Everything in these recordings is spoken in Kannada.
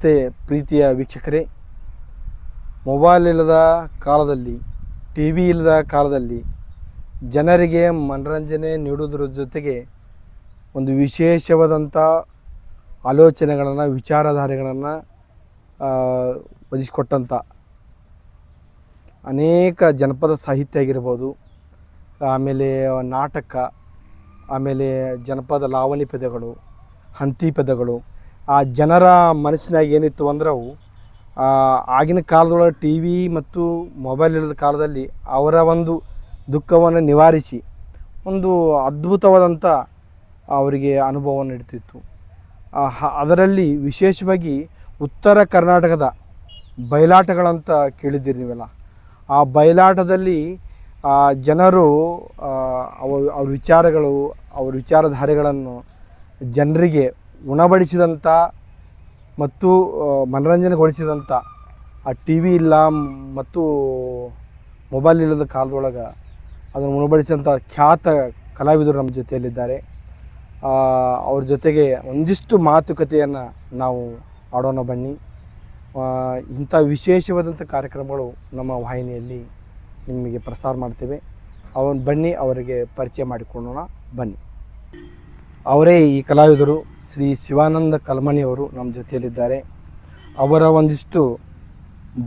ನಮಸ್ತೆ ಪ್ರೀತಿಯ ವೀಕ್ಷಕರೇ. ಮೊಬೈಲ್ ಇಲ್ಲದ ಕಾಲದಲ್ಲಿ, ಟಿ ವಿ ಇಲ್ಲದ ಕಾಲದಲ್ಲಿ ಜನರಿಗೆ ಮನರಂಜನೆ ನೀಡುವುದರ ಜೊತೆಗೆ ಒಂದು ವಿಶೇಷವಾದಂಥ ಆಲೋಚನೆಗಳನ್ನು, ವಿಚಾರಧಾರೆಗಳನ್ನು ಒದಗಿಸಿಕೊಟ್ಟಂಥ ಅನೇಕ ಜನಪದ ಸಾಹಿತ್ಯ ಆಗಿರ್ಬೋದು, ಆಮೇಲೆ ನಾಟಕ, ಆಮೇಲೆ ಜನಪದ ಲಾವಣಿ ಪದಗಳು, ಹಂತಿ ಪದಗಳು ಆ ಜನರ ಮನಸ್ಸಿನಾಗ ಏನಿತ್ತು ಅಂದ್ರೆ ಅವು ಆಗಿನ ಕಾಲದೊಳಗೆ ಟಿ ವಿ ಮತ್ತು ಮೊಬೈಲ್ ಇಲ್ಲದ ಕಾಲದಲ್ಲಿ ಅವರ ಒಂದು ದುಃಖವನ್ನು ನಿವಾರಿಸಿ ಒಂದು ಅದ್ಭುತವಾದಂಥ ಅವರಿಗೆ ಅನುಭವವನ್ನು ನೀಡ್ತಿತ್ತು. ಅದರಲ್ಲಿ ವಿಶೇಷವಾಗಿ ಉತ್ತರ ಕರ್ನಾಟಕದ ಬಯಲಾಟಗಳಂತ ಕೇಳಿದ್ದೀರಿ ನೀವೆಲ್ಲ. ಆ ಬಯಲಾಟದಲ್ಲಿ ಜನರು ಅವ, ಅವ್ರ ವಿಚಾರಗಳು, ಅವ್ರ ವಿಚಾರಧಾರೆಗಳನ್ನು ಜನರಿಗೆ ಉಣಬಡಿಸಿದಂಥ ಮತ್ತು ಮನೋರಂಜನೆಗೊಳಿಸಿದಂಥ ಆ ಟಿ ವಿ ಇಲ್ಲ, ಮತ್ತು ಮೊಬೈಲ್ ಇಲ್ಲದ ಕಾಲದೊಳಗೆ ಅದನ್ನು ಉಣಬಡಿಸಿದಂಥ ಖ್ಯಾತ ಕಲಾವಿದರು ನಮ್ಮ ಜೊತೆಯಲ್ಲಿದ್ದಾರೆ. ಅವ್ರ ಜೊತೆಗೆ ಒಂದಿಷ್ಟು ಮಾತುಕತೆಯನ್ನು ನಾವು ಆಡೋಣ ಬನ್ನಿ. ಇಂಥ ವಿಶೇಷವಾದಂಥ ಕಾರ್ಯಕ್ರಮಗಳು ನಮ್ಮ ವಾಹಿನಿಯಲ್ಲಿ ನಿಮಗೆ ಪ್ರಸಾರ ಮಾಡ್ತೇವೆ. ಅವನು ಬನ್ನಿ, ಅವರಿಗೆ ಪರಿಚಯ ಮಾಡಿಕೊಳ್ಳೋಣ. ಬನ್ನಿ. ಅವರೇ ಈ ಕಲಾವಿದರು ಶ್ರೀ ಶಿವಾನಂದ ಕಲ್ಮಣಿಯವರು ನಮ್ಮ ಜೊತೆಯಲ್ಲಿದ್ದಾರೆ. ಅವರ ಒಂದಿಷ್ಟು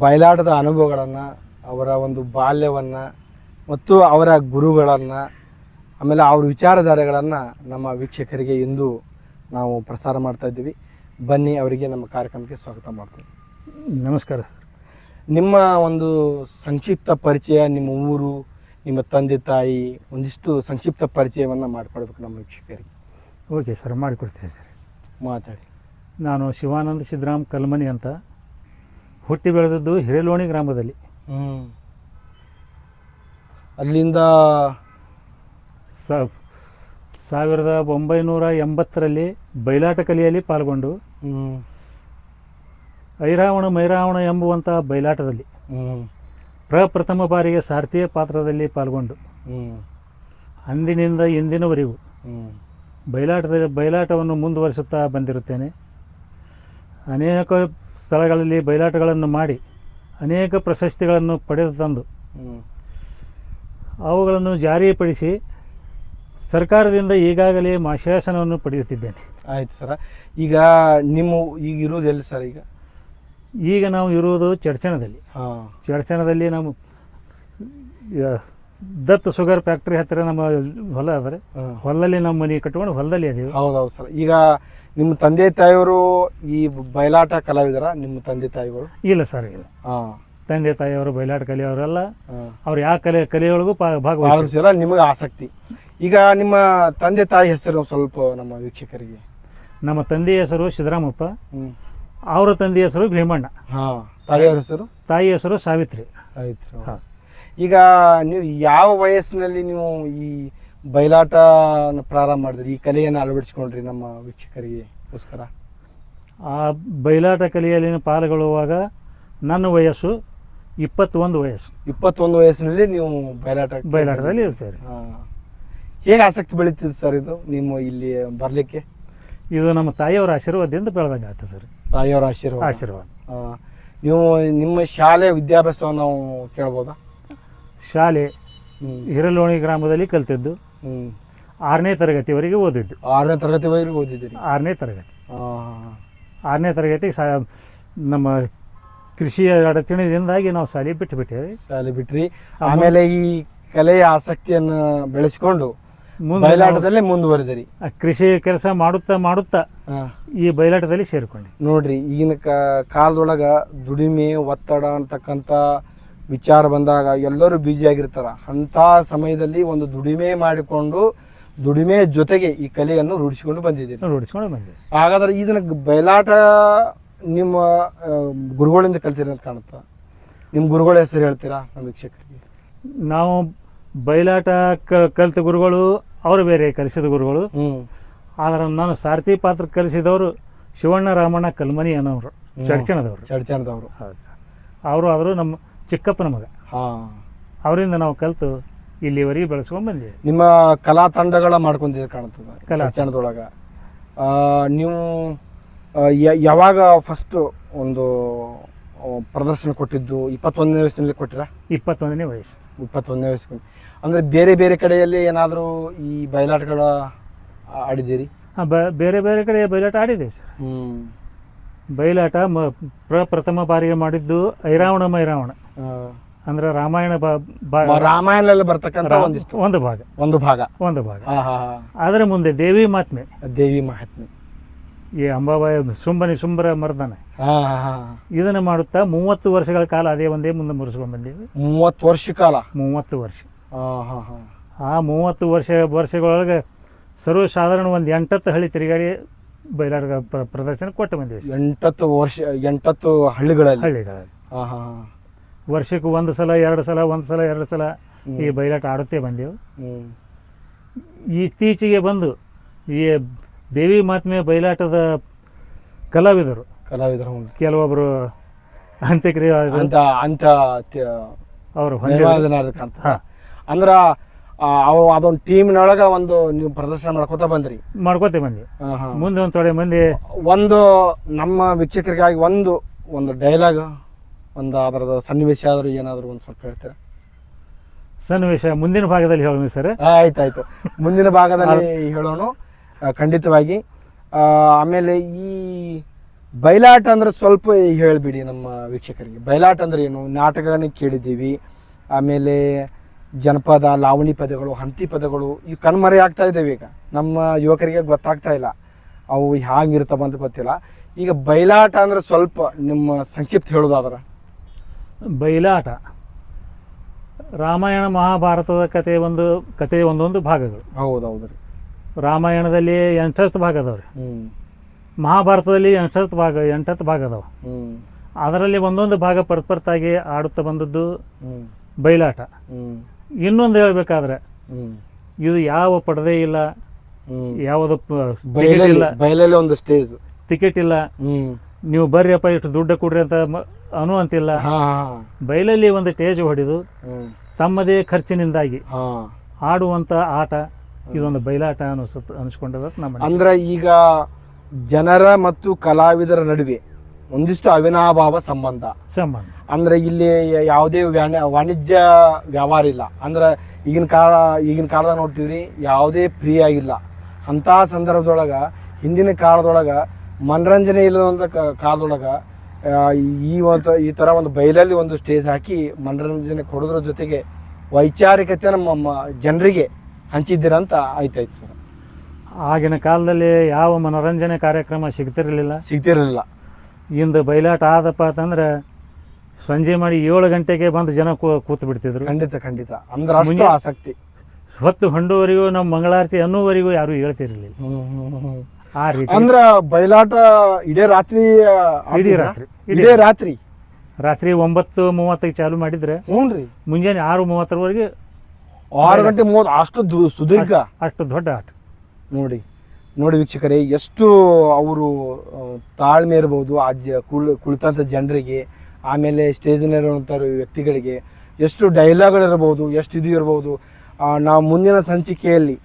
ಬಯಲಾಟದ ಅನುಭವಗಳನ್ನು ಅವರ ಒಂದು ಬಾಲ್ಯವನ್ನು ಮತ್ತು ಅವರ ಗುರುಗಳನ್ನು ಆಮೇಲೆ ಅವ್ರ ವಿಚಾರಧಾರೆಗಳನ್ನು ನಮ್ಮ ವೀಕ್ಷಕರಿಗೆ ಇಂದು ನಾವು ಪ್ರಸಾರ ಮಾಡ್ತಾ ಇದ್ದೀವಿ. ಬನ್ನಿ ಅವರಿಗೆ ನಮ್ಮ ಕಾರ್ಯಕ್ರಮಕ್ಕೆ ಸ್ವಾಗತ ಮಾಡ್ತೀವಿ. ನಮಸ್ಕಾರ ಸರ್. ನಿಮ್ಮ ಒಂದು ಸಂಕ್ಷಿಪ್ತ ಪರಿಚಯ ನಿಮ್ಮ ಊರು ನಿಮ್ಮ ತಂದೆ ತಾಯಿ ಒಂದಿಷ್ಟು ಸಂಕ್ಷಿಪ್ತ ಪರಿಚಯವನ್ನು ಮಾಡಿಕೊಡ್ಬೇಕು ನಮ್ಮ ವೀಕ್ಷಕರಿಗೆ. ಓಕೆ ಸರ್ ಮಾಡಿಕೊಡ್ತೀನಿ ಸರ್. ಮಾತಾಡಿ. ನಾನು ಶಿವಾನಂದ ಸಿದ್ದರಾಮ್ ಕಲ್ಮನಿ ಅಂತ. ಹುಟ್ಟಿ ಬೆಳೆದದ್ದು ಹಿರೇಲೋಣಿ ಗ್ರಾಮದಲ್ಲಿ. ಹ್ಞೂ ಅಲ್ಲಿಂದ ಸ ಸಾವಿರದ ಒಂಬೈನೂರ ಎಂಬತ್ತರಲ್ಲಿ ಬಯಲಾಟ ಕಲೆಯಲ್ಲಿ ಪಾಲ್ಗೊಂಡು ಹ್ಞೂ ಐರಾವಣ ಮೈರಾವಣ ಎಂಬುವಂಥ ಬಯಲಾಟದಲ್ಲಿ ಹ್ಞೂ ಪ್ರಪ್ರಥಮ ಬಾರಿಗೆ ಸಾರಥಿಯ ಪಾತ್ರದಲ್ಲಿ ಪಾಲ್ಗೊಂಡು ಹ್ಞೂ ಅಂದಿನಿಂದ ಇಂದಿನವರೆಗೂ ಹ್ಞೂ ಬಯಲಾಟದ ಬಯಲಾಟವನ್ನು ಮುಂದುವರಿಸುತ್ತಾ ಬಂದಿರುತ್ತೇನೆ. ಅನೇಕ ಸ್ಥಳಗಳಲ್ಲಿ ಬಯಲಾಟಗಳನ್ನು ಮಾಡಿ ಅನೇಕ ಪ್ರಶಸ್ತಿಗಳನ್ನು ಪಡೆದು ತಂದು ಅವುಗಳನ್ನು ಜಾರಿಪಡಿಸಿ ಸರ್ಕಾರದಿಂದ ಈಗಾಗಲೇ ಮಾಶಾಸನವನ್ನು ಪಡೆಯುತ್ತಿದ್ದೇನೆ. ಆಯ್ತು ಸರ. ಈಗ ನಿಮ್ಮ ಈಗ ಇರೋದು ಎಲ್ಲಿ ಸರ್ ಈಗ? ಈಗ ನಾವು ಇರುವುದು ಚಡ್ಚಣದಲ್ಲಿ. ಚಡ್ಚಣದಲ್ಲಿ ಯ- ದತ್ ಶುಗರ್ ಫ್ಯಾಕ್ಟ್ರಿ ಹತ್ತಿರ ನಮ್ಮ ಹೊಲ ಅದ್ರೆ ಹೊಲದಲ್ಲಿ ನಮ್ಮ ಮನೆ ಕಟ್ಕೊಂಡು ಹೊಲದಲ್ಲಿ ಅದೀವಿ. ಹೌದೌದು ಸರ್. ಈಗ ನಿಮ್ಮ ತಂದೆ ತಾಯಿಯವರು ಈ ಬಯಲಾಟ ಕಲಾವಿದರ ನಿಮ್ಮ ತಂದೆ ತಾಯಿಗಳು? ಇಲ್ಲ ಸರ್ ಇಲ್ಲ. ತಂದೆ ತಾಯಿಯವರು ಬಯಲಾಟ ಕಲಿಯವರೆಲ್ಲ ಅವ್ರು ಯಾವ ಕಲೆ ಕಲೆಯೊಳಗೂ ಭಾಗವಹಿಸಿಲ್ಲ ನಿಮಗೆ ಆಸಕ್ತಿ. ಈಗ ನಿಮ್ಮ ತಂದೆ ತಾಯಿ ಹೆಸರು ಸ್ವಲ್ಪ ನಮ್ಮ ವೀಕ್ಷಕರಿಗೆ. ನಮ್ಮ ತಂದೆಯ ಹೆಸರು ಸಿದ್ದರಾಮಪ್ಪ ಅವರ ತಂದೆಯ ಹೆಸರು ಭೀಮಣ್ಣ. ತಾಯಿಯವರ ಹೆಸರು? ತಾಯಿ ಹೆಸರು ಸಾವಿತ್ರಿ. ಸಾವಿತ್ರಿ ಹಾ. ಈಗ ನೀವು ಯಾವ ವಯಸ್ಸಿನಲ್ಲಿ ನೀವು ಈ ಬಯಲಾಟ ಪ್ರಾರಂಭ ಮಾಡಿದ್ರಿ? ಈ ಕಲೆಯನ್ನು ಅಳವಡಿಸ್ಕೊಂಡ್ರಿ ನಮ್ಮ ವೀಕ್ಷಕರಿಗೆಗೋಸ್ಕರ ಆ ಬಯಲಾಟ ಕಲೆಯಲ್ಲಿ ಪಾಲ್ಗೊಳ್ಳುವಾಗ ನನ್ನ ವಯಸ್ಸು ಇಪ್ಪತ್ತೊಂದು ವಯಸ್ಸು. ಇಪ್ಪತ್ತೊಂದು ವಯಸ್ಸಿನಲ್ಲಿ ನೀವು ಬಯಲಾಟ ಬಯಲಾಟದಲ್ಲಿ ಇರ್ತೀರಿ. ಹಾಂ. ಹೇಗೆ ಆಸಕ್ತಿ ಬೆಳೀತಿದೆ ಸರ್ ಇದು ನಿಮ್ಮ ಇಲ್ಲಿ ಬರಲಿಕ್ಕೆ? ಇದು ನಮ್ಮ ತಾಯಿಯವರ ಆಶೀರ್ವಾದದಿಂದ ಬೆಳೆದಂಗೆ ಆಯ್ತು ಸರ್. ತಾಯಿಯವರ ಆಶೀರ್ವಾದ. ಆಶೀರ್ವಾದ. ಹಾ. ನೀವು ನಿಮ್ಮ ಶಾಲೆ ವಿದ್ಯಾಭ್ಯಾಸವನ್ನು ನಾವು ಕೇಳ್ಬೋದಾ? ಶಾಲೆ ಹಿರಲೋಣಿ ಗ್ರಾಮದಲ್ಲಿ ಕಲ್ತಿದ್ದು. ಆರನೇ ತರಗತಿವರೆಗೆ ಓದಿದ್ದು. ಆರನೇ ತರಗತಿವರೆಗೆ ಓದಿದ್ದೀರಿ? ಆರನೇ ತರಗತಿ. ಆರನೇ ತರಗತಿ ಸಾ ನಮ್ಮ ಕೃಷಿಯ ಅಡಚಣೆಯಿಂದಾಗಿ ನಾವು ಶಾಲೆ ಬಿಟ್ಟು ಬಿಟ್ಟೇವೆ ಶಾಲೆ ಬಿಟ್ರಿ. ಆಮೇಲೆ ಈ ಕಲೆಯ ಆಸಕ್ತಿಯನ್ನು ಬೆಳೆಸಿಕೊಂಡು ಮುಂದೆ ಬಯಲಾಟದಲ್ಲೇ ಮುಂದುವರೆದಿರಿ. ಕೃಷಿ ಕೆಲಸ ಮಾಡುತ್ತಾ ಮಾಡುತ್ತಾ ಈ ಬಯಲಾಟದಲ್ಲಿ ಸೇರಿಕೊಂಡೆ. ನೋಡ್ರಿ ಈಗಿನ ಕಾಲದೊಳಗ ದುಡಿಮೆ ಒತ್ತಡ ಅಂತಕ್ಕಂಥ ವಿಚಾರ ಬಂದಾಗ ಎಲ್ಲರೂ ಬ್ಯುಸಿ ಆಗಿರ್ತಾರ. ಅಂಥ ಸಮಯದಲ್ಲಿ ಒಂದು ದುಡಿಮೆ ಮಾಡಿಕೊಂಡು ದುಡಿಮೆ ಜೊತೆಗೆ ಈ ಕಲೆಯನ್ನು ರೂಢಿಸಿಕೊಂಡು ಬಂದಿದ್ದೀನಿ ರೂಢಿಸ್ಕೊಂಡು ಬಂದೆ ಹಾಗಾದ್ರೆ ಇದನ್ನ ಬಯಲಾಟ ನಿಮ್ಮ ಗುರುಗಳಿಂದ ಕಲ್ತಿರ ಅಂತ ಕಾಣುತ್ತಾ? ನಿಮ್ಮ ಗುರುಗಳ ಹೆಸರು ಹೇಳ್ತೀರಾ ನಮ್ಮ ವೀಕ್ಷಕರಿಗೆ? ನಾವು ಬಯಲಾಟ ಕ ಕಲಿತ ಗುರುಗಳು ಅವರು ಬೇರೆ ಕಲಿಸಿದ ಗುರುಗಳು. ಆದ್ರೆ ನಾನು ಸಾರಥಿ ಪಾತ್ರ ಕಲಿಸಿದವರು ಶಿವಣ್ಣ ರಾಮಣ್ಣ ಕಲ್ಮನಿ ಅನ್ನೋರು ಚಡ್ಚಣದವರು ಚಡ್ಚಣದವರು ಅವರು ಆದರೂ ನಮ್ಮ ಚಿಕ್ಕಪ್ಪನ ಮಗ. ಹಾ. ಅವರಿಂದ ನಾವು ಕಲಿತು ಇಲ್ಲಿವರೆಗೆ ಬೆಳೆಸ್ಕೊಂಡು ಬಂದಿದ್ದೀವಿ. ನಿಮ್ಮ ಕಲಾ ತಂಡಗಳ ಮಾಡ್ಕೊಂಡಿದ್ದೀರಿ ಕಾಣ್ತದೆ. ಕಲಾ ತಂಡದೊಳಗ ನೀವು ಯಾವಾಗ ಫಸ್ಟ್ ಒಂದು ಪ್ರದರ್ಶನ ಕೊಟ್ಟಿದ್ದು? ಇಪ್ಪತ್ತೊಂದನೇ ವಯಸ್ಸಿನಲ್ಲಿ ಕೊಟ್ಟಿರಾ? ಇಪ್ಪತ್ತೊಂದನೇ ವಯಸ್ಸು. ಇಪ್ಪತ್ತೊಂದನೇ ವಯಸ್ಸು ಅಂದರೆ ಬೇರೆ ಬೇರೆ ಕಡೆಯಲ್ಲಿ ಏನಾದರೂ ಈ ಬಯಲಾಟಗಳ ಆಡಿದ್ದೀರಿ? ಹಾಂ ಬ ಬೇರೆ ಬೇರೆ ಕಡೆ ಬಯಲಾಟ ಆಡಿದೆ ಸರ್. ಬಯಲಾಟ ಮ ಪ್ರಪ್ರಥಮ ಬಾರಿಗೆ ಮಾಡಿದ್ದು ಐರಾವಣ ಮೈರಾವಣ ಅಂದ್ರೆ ರಾಮಾಯಣ ರಾಮಾಯಣದಲ್ಲಿ ಬರ್ತಕ್ಕಂಥ ಒಂದಿಷ್ಟು ಒಂದು ಭಾಗ. ಒಂದು ಭಾಗ. ಒಂದು ಭಾಗ. ಆದ್ರೆ ಮುಂದೆ ದೇವಿ ಮಾತ್ಮೆ ದೇವಿ ಮಹಾತ್ಮೆ. ಈ ಅಂಬಾಬಾಯಿ ಸುಂಬನಿ ಸುಂಬರ ಮರ್ದನೆ. ಇದನ್ನ ಮಾಡುತ್ತಾ ಮೂವತ್ತು ವರ್ಷಗಳ ಕಾಲ ಅದೇ ಒಂದೇ ಮುಂದೆ ಮುರಿಸ್ಕೊಂಡು ಬಂದೀವಿ ಮೂವತ್ತು ವರ್ಷ ಕಾಲ. ಮೂವತ್ತು ವರ್ಷ. ಆ ಮೂವತ್ತು ವರ್ಷ ವರ್ಷಗಳೊಳಗೆ ಸರ್ವಸಾಧಾರಣ ಒಂದು ಎಂಟತ್ತು ಹಳ್ಳಿ ತಿರುಗಾಡಿ ಬಯಲಾಟ ಪ್ರದರ್ಶನ ಕೊಟ್ಟು ಬಂದೀವಿ. ಎಂಟತ್ತು ವರ್ಷ ಎಂಟತ್ತು ಹಳ್ಳಿಗಳಲ್ಲಿ. ಹಳ್ಳಿಗಳಲ್ಲಿ. ವರ್ಷಕ್ಕೆ ಒಂದು ಸಲ ಎರಡು ಸಲ ಒಂದು ಸಲ ಎರಡು ಸಲ ಈ ಬಯಲಾಟ ಆಡುತ್ತೇ ಬಂದೆವು. ಇತ್ತೀಚೆಗೆ ಬಂದು ಈ ದೇವಿ ಮಾತ್ಮೆ ಬಯಲಾಟದ ಕಲಾವಿದರು. ಕಲಾವಿದರು. ಕೆಲವೊಬ್ಬರು ಅಂತ್ಯಕ್ರಿಯೆ ಅಂತ ಅಂತ ಅವರು. ಅಂದ್ರ ಅವು ಅದೊಂದು ಟೀಮ್ನೊಳಗ ಒಂದು ನೀವು ಪ್ರದರ್ಶನ ಮಾಡ್ಕೋತ ಬಂದ್ರಿ. ಮಾಡ್ಕೋತೆ ಬಂದ್ವಿ. ಮುಂದೆ ಒಂದು ತೊಡೆ ಮಂದಿ ಒಂದು ನಮ್ಮ ವೀಕ್ಷಕರಿಗಾಗಿ ಒಂದು ಒಂದು ಡೈಲಾಗ್ ಒಂದು ಅದರ ಸನ್ನಿವೇಶ ಆದರೂ ಏನಾದರೂ ಒಂದು ಸ್ವಲ್ಪ ಹೇಳ್ತೀರಾ? ಸನ್ನಿವೇಶ ಮುಂದಿನ ಭಾಗದಲ್ಲಿ ಹೇಳೋಣ ಸರ್. ಆಯ್ತಾಯ್ತು. ಮುಂದಿನ ಭಾಗದಲ್ಲಿ ಹೇಳೋಣ. ಖಂಡಿತವಾಗಿ. ಆಮೇಲೆ ಈ ಬಯಲಾಟ ಅಂದ್ರೆ ಸ್ವಲ್ಪ ಹೇಳ್ಬಿಡಿ ನಮ್ಮ ವೀಕ್ಷಕರಿಗೆ. ಬಯಲಾಟ ಅಂದ್ರೆ ಏನು? ನಾಟಕಗಳನ್ನ ಕೇಳಿದ್ದೀವಿ. ಆಮೇಲೆ ಜನಪದ ಲಾವಣಿ ಪದಗಳು ಹಂತಿ ಪದಗಳು ಇವು ಕಣ್ಮರೆ ಆಗ್ತಾ ಇದ್ದಾವೆ ಈಗ. ನಮ್ಮ ಯುವಕರಿಗೆ ಗೊತ್ತಾಗ್ತಾ ಇಲ್ಲ. ಅವು ಹ್ಯಾಂಗಿರ್ತಾವ ಅಂತ ಗೊತ್ತಿಲ್ಲ. ಈಗ ಬಯಲಾಟ ಅಂದ್ರೆ ಸ್ವಲ್ಪ ನಿಮ್ಮ ಸಂಕ್ಷಿಪ್ತ ಹೇಳೋದಾದ್ರ. ಬಯಲಾಟ ರಾಮಾಯಣ ಮಹಾಭಾರತದ ಕಥೆ ಒಂದು ಕಥೆ ಒಂದೊಂದು ಭಾಗಗಳು. ಹೌದು ರೀ. ರಾಮಾಯಣದಲ್ಲಿ ಎಂಟತ್ತು ಭಾಗ ಅದಾವ ರೀ. ಮಹಾಭಾರತದಲ್ಲಿ ಎಂಟತ್ತು ಭಾಗ ಎಂಟತ್ತು ಭಾಗ ಅದಾವ. ಅದರಲ್ಲಿ ಒಂದೊಂದು ಭಾಗ ಪರ್ಪರ್ತಾಗಿ ಆಡುತ್ತಾ ಬಂದದ್ದು ಬಯಲಾಟ ಇನ್ನೊಂದು ಹೇಳಬೇಕಾದ್ರೆ ಇದು ಯಾವ ಪಡದೆ ಇಲ್ಲ ಯಾವುದು ಬಯಲಲ್ಲಿ ಒಂದು ಸ್ಟೇಜ್ ಟಿಕೆಟ್ ಇಲ್ಲ. ನೀವು ಬರ್ರಿಯಪ್ಪ ಇಷ್ಟು ದುಡ್ಡು ಕೊಡ್ರಿ ಅಂತ ಅನ್ನುವಂತಿಲ್ಲ ಅಂತಿಲ್ಲ ಬಯಲಲ್ಲಿ ಒಂದು ಟೇಜ್ ಹೊಡೆದು ತಮ್ಮದೇ ಖರ್ಚಿನಿಂದಾಗಿ ಆಡುವಂತ ಆಟ ಇದೊಂದು ಬಯಲಾಟ ಅನಿಸುತ್ತ ಅನಿಸ್ಕೊಂಡದ ನಮ್ಮ ಅಂದ್ರೆ ಈಗ ಜನರ ಮತ್ತು ಕಲಾವಿದರ ನಡುವೆ ಒಂದಿಷ್ಟು ಅವಿನಾಭಾವ ಸಂಬಂಧ. ಸಂಬಂಧ. ಅಂದ್ರೆ ಇಲ್ಲಿ ಯಾವುದೇ ವಾಣಿಜ್ಯ ವ್ಯವಹಾರ ಇಲ್ಲ. ಅಂದ್ರೆ ಈಗಿನ ಕಾಲ ಈಗಿನ ಕಾಲದಾಗ ನೋಡ್ತೀವ್ರಿ ಯಾವುದೇ ಫ್ರೀ ಆಗಿಲ್ಲ ಅಂತಹ ಸಂದರ್ಭದೊಳಗ ಹಿಂದಿನ ಕಾಲದೊಳಗ ಮನರಂಜನೆ ಇಲ್ಲದಂತ ಕಾಲದೊಳಗ ಈ ಒಂದು ಈ ತರ ಒಂದು ಬಯಲಲ್ಲಿ ಒಂದು ಸ್ಟೇಜ್ ಹಾಕಿ ಮನರಂಜನೆ ಕೊಡೋದ್ರ ಜೊತೆಗೆ ವೈಚಾರಿಕತೆ ನಮ್ಮ ಜನರಿಗೆ ಹಂಚಿದ್ದೀರಂತ ಆಯ್ತಾಯ್ತು ಸರ್. ಆಗಿನ ಕಾಲದಲ್ಲಿ ಯಾವ ಮನೋರಂಜನೆ ಕಾರ್ಯಕ್ರಮ ಸಿಗ್ತಿರಲಿಲ್ಲ? ಸಿಗ್ತಿರಲಿಲ್ಲ. ಇಂದು ಬಯಲಾಟ ಆದಪ್ಪ ಅಂತಂದ್ರೆ ಸಂಜೆ ಮಾಡಿ ಏಳು ಗಂಟೆಗೆ ಬಂದು ಜನ ಕೂತು ಬಿಡ್ತಿದ್ರು. ಖಂಡಿತ ಖಂಡಿತ. ಅಂದ್ರೆ ಅಷ್ಟು ಆಸಕ್ತಿ. ಹೊತ್ತು ಹೊಂಡುವರೆಗೂ ನಮ್ಮ ಮಂಗಳಾರತಿ ಅನ್ನುವರೆಗೂ ಯಾರು ಹೇಳ್ತಿರ್ಲಿಲ್ಲ. ಅಂದ್ರ ಬಯಲಾಟ ಇಡೇ ರಾತ್ರಿ ಇಡೀ ರಾತ್ರಿ ಇಡೀ ರಾತ್ರಿ. ರಾತ್ರಿ? ಒಂಬತ್ತು ಮೂವತ್ತೈದು ಚಾಲು ಮಾಡಿದ್ರೆ ಹ್ಞೂನ್ರಿ ಮುಂಜಾನೆ ಆರು ಮೂವತ್ತರವರೆಗೆ ಆರು ಗಂಟೆ ಮೂವತ್ತು ಅಷ್ಟು ಸುದೀರ್ಘ. ಅಷ್ಟು ದೊಡ್ಡ ಆಟ. ನೋಡಿ ನೋಡಿ ವೀಕ್ಷಕರೇ ಎಷ್ಟು ಅವರು ತಾಳ್ಮೆ ಇರ್ಬೋದು ಆ ಜ ಕುಳ್ ಕುಳಿತಂಥ ಜನರಿಗೆ ಆಮೇಲೆ ಸ್ಟೇಜ್ನಲ್ಲಿರುವಂಥ ವ್ಯಕ್ತಿಗಳಿಗೆ ಎಷ್ಟು ಡೈಲಾಗ್ಗಳಿರ್ಬೋದು ಎಷ್ಟು ಇದು ಇರ್ಬೋದು ನಾವು ಮುಂದಿನ ಸಂಚಿಕೆಯಲ್ಲಿ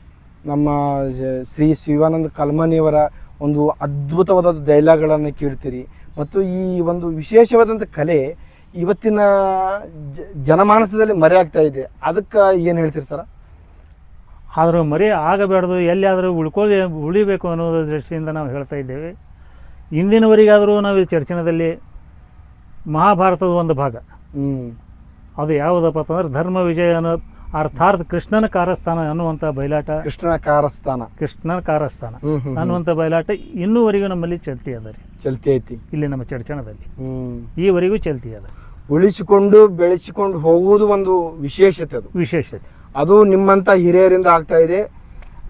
ನಮ್ಮ ಶ್ರೀ ಶಿವಾನಂದ ಕಲ್ಮನಿಯವರ ಒಂದು ಅದ್ಭುತವಾದ ಡೈಲಾಗ್ಗಳನ್ನು ಕೇಳ್ತೀರಿ. ಮತ್ತು ಈ ಒಂದು ವಿಶೇಷವಾದಂಥ ಕಲೆ ಇವತ್ತಿನ ಜನಮಾನಸದಲ್ಲಿ ಮರೆಯಾಗ್ತಾ ಇದೆ. ಅದಕ್ಕೆ ಏನು ಹೇಳ್ತೀರಿ ಸರ್? ಆದರೂ ಮರಿ ಆಗಬಾರ್ದು ಎಲ್ಲಿಯಾದರೂ ಉಳ್ಕೊಳ್ಳಿ ಉಳಿಬೇಕು ಅನ್ನೋದ್ರ ದೃಷ್ಟಿಯಿಂದ ನಾವು ಹೇಳ್ತಾ ಇದ್ದೇವೆ. ಇಂದಿನವರೆಗಾದರೂ ನಾವು ಈ ಚರ್ಚನದಲ್ಲಿ ಮಹಾಭಾರತದ ಒಂದು ಭಾಗ. ಹ್ಞೂ ಅದು ಯಾವುದಪ್ಪ ಅಂತಂದ್ರೆ ಧರ್ಮ ವಿಜಯ ಅನ್ನೋ ಅರ್ಥಾತ್ ಕೃಷ್ಣನ ಕಾರಸ್ಥಾನ ಅನ್ನುವಂಥ ಬಯಲಾಟ. ಕೃಷ್ಣನ ಕಾರಸ್ಥಾನ ಕೃಷ್ಣನ ಕಾರಸ್ಥಾನ ಹ್ಮ್ ಹ್ಮ್ ಅನ್ನುವಂಥ ಬಯಲಾಟ ಇನ್ನೂವರೆಗೂ ನಮ್ಮಲ್ಲಿ ಚಲ್ತಿ ಅದ ರೀ. ಚಲ್ತಿ ಐತಿ. ಇಲ್ಲಿ ನಮ್ಮ ಚರ್ಚಣದಲ್ಲಿ ಹ್ಮ್. ಈವರೆಗೂ ಚಲ್ತಿ ಅದ. ಉಳಿಸಿಕೊಂಡು ಬೆಳೆಸಿಕೊಂಡು ಹೋಗುವುದು ಒಂದು ವಿಶೇಷತೆ ಅದು. ವಿಶೇಷತೆ. ಅದು ನಿಮ್ಮಂತ ಹಿರಿಯರಿಂದ ಆಗ್ತಾ ಇದೆ.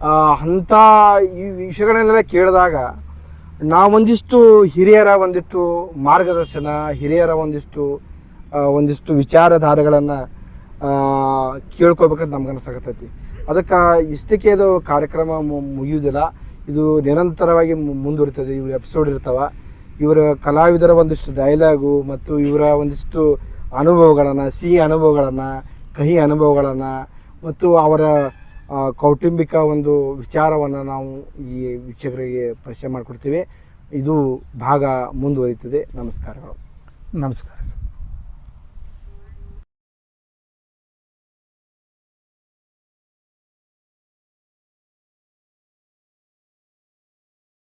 ಆ, ಅಂಥ ಈ ವಿಷಯಗಳನ್ನೆಲ್ಲ ಕೇಳಿದಾಗ ನಾವೊಂದಿಷ್ಟು ಹಿರಿಯರ ಒಂದಿಷ್ಟು ಮಾರ್ಗದರ್ಶನ ಹಿರಿಯರ ಒಂದಿಷ್ಟು ಆ, ಒಂದಿಷ್ಟು ವಿಚಾರಧಾರೆಗಳನ್ನು ಕೇಳ್ಕೊಬೇಕಂತ ನಮ್ಗೆ ಅನ್ಸಕತ್ತೈತಿ. ಅದಕ್ಕೆ ಇಷ್ಟಕ್ಕೆ ಇದು ಕಾರ್ಯಕ್ರಮ ಮುಗಿಯುವುದಿಲ್ಲ ಇದು ನಿರಂತರವಾಗಿ ಮುಂದುವರಿತದೆ. ಇವು ಎಪಿಸೋಡ್ ಇರ್ತಾವೆ. ಇವರ ಕಲಾವಿದರ ಒಂದಿಷ್ಟು ಡೈಲಾಗು ಮತ್ತು ಇವರ ಒಂದಿಷ್ಟು ಅನುಭವಗಳನ್ನು, ಸಿಹಿ ಅನುಭವಗಳನ್ನು, ಕಹಿ ಅನುಭವಗಳನ್ನು ಮತ್ತು ಅವರ ಕೌಟುಂಬಿಕ ಒಂದು ವಿಚಾರವನ್ನು ನಾವು ಈ ವೀಕ್ಷಕರಿಗೆ ಪರಿಚಯ ಮಾಡಿಕೊಡ್ತೀವಿ. ಇದು ಭಾಗ ಮುಂದುವರಿಯುತ್ತದೆ ನಮಸ್ಕಾರಗಳು. ನಮಸ್ಕಾರ ಸರ್.